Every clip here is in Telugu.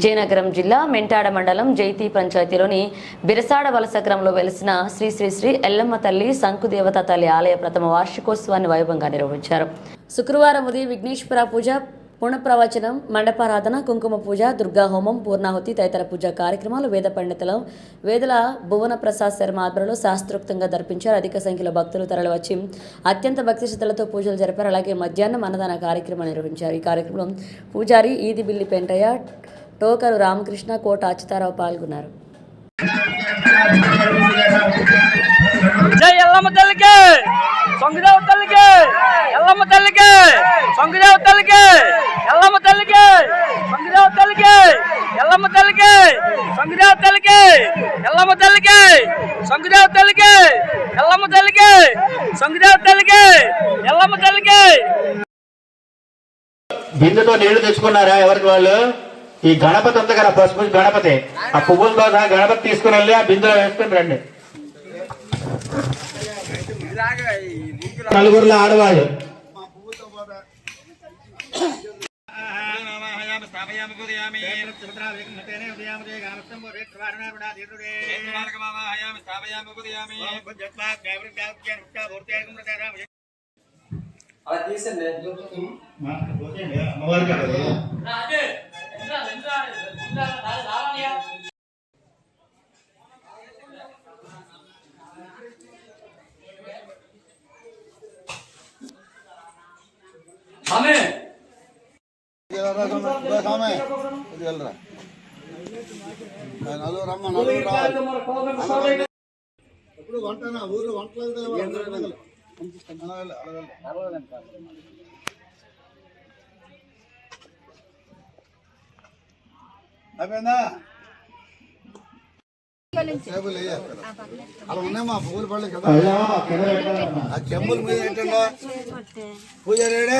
విజయనగరం జిల్లా మెంటాడ మండలం జైతి పంచాయతీలోని బిరసాడ వలస గ్రామంలో వెలిసిన శ్రీ శ్రీ శ్రీ ఎల్లమ్మ తల్లి శంకుదేవత తల్లి ఆలయ ప్రథమ వార్షికోత్సవాన్ని వైభవంగా నిర్వహించారు. శుక్రవారం ఉదయం విఘ్నేశ్వర పూజ పునఃప్రవచనం మండపారాధన కుంకుమ పూజ దుర్గా హోమం పూర్ణాహుతి తదితర పూజా కార్యక్రమాలు వేద పండితులు వేదల భువన ప్రసాద్ శర్మ ఆధ్వర్యంలో శాస్త్రోక్తంగా దర్పించారు అధిక సంఖ్యలో భక్తులు తరలివచ్చి అత్యంత భక్తి శ్రద్ధలతో పూజలు జరిపారు. అలాగే మధ్యాహ్నం అన్నదాన కార్యక్రమం నిర్వహించారు. ఈ కార్యక్రమంలో పూజారి ఈది బిల్లి పెంటయ్య టోకరు రామకృష్ణ కోట అచ్యుతారావు పాల్గొన్నారు. జై ఎల్లమ్మ తల్లికి! సొంగదేవ తల్లికి! ఎల్లమ్మ తల్లికి! సొంగదేవ తల్లికి! ఎల్లమ్మ తల్లికి! సొంగదేవ తల్లికి! ఎల్లమ్మ తల్లికి! సొంగదేవ తల్లికి! ఎల్లమ్మ తల్లికి! సొంగదేవ తల్లికి! ఎల్లమ్మ తల్లికి! సొంగదేవ తల్లికి! ఎల్లమ్మ తల్లికి! బిందెతో నీళ్ళు తెచ్చుకున్నారా ఎవరికి వాళ్ళు? ఈ గణపతి ఉంది కదా పసుపు గణపతి. ఆ పువ్వులతో సహా గణపతి తీసుకుని వెళ్ళి ఆ బిందెలో వేసుకుని రండి. నలుగురులో ఆడవాళ్ళు. ఆమె ఇప్పుడు వంటనా ఊర్లో వంటలు అయిపోయిందా టేబుల్ వేయి అక్కడ. అలా ఉన్నాయమ్మా పువ్వులు పడలే కదా అయ్యో, కింద పెట్టాలమ్మా. ఆ చెంబుల మీద ఏంటండో పూజ రేడే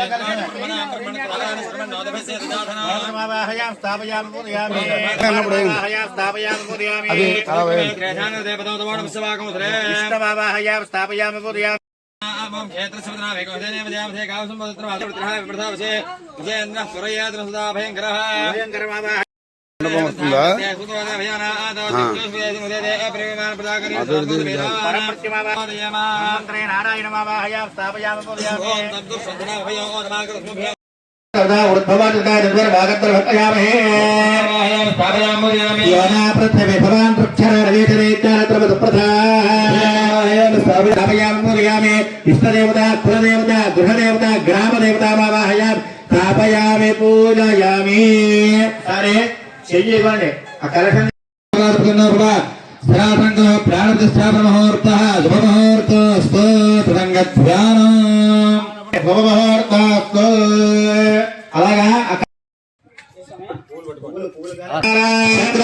మహిత్మ వృత్తేరేరే సుధాబుద్ధేవృషిత్రే వృత్తే యజ్ఞోధరే అండాకాల అది అలా వస్తుందా యోనా పృథివీ ఇష్టదేవత కులదేవత గృహదేవత గ్రామదేవత మావాహయా స్థాపయామి పూజయామి సరే చెయ్యగానే ఆ కలెక్షన్ స్థిరాసంగ ప్రాణప్రతిష్టాపన ముహూర్త శుభముహూర్త స్తోత్రంగ ధ్యానం శుభముహూర్త అలాగా?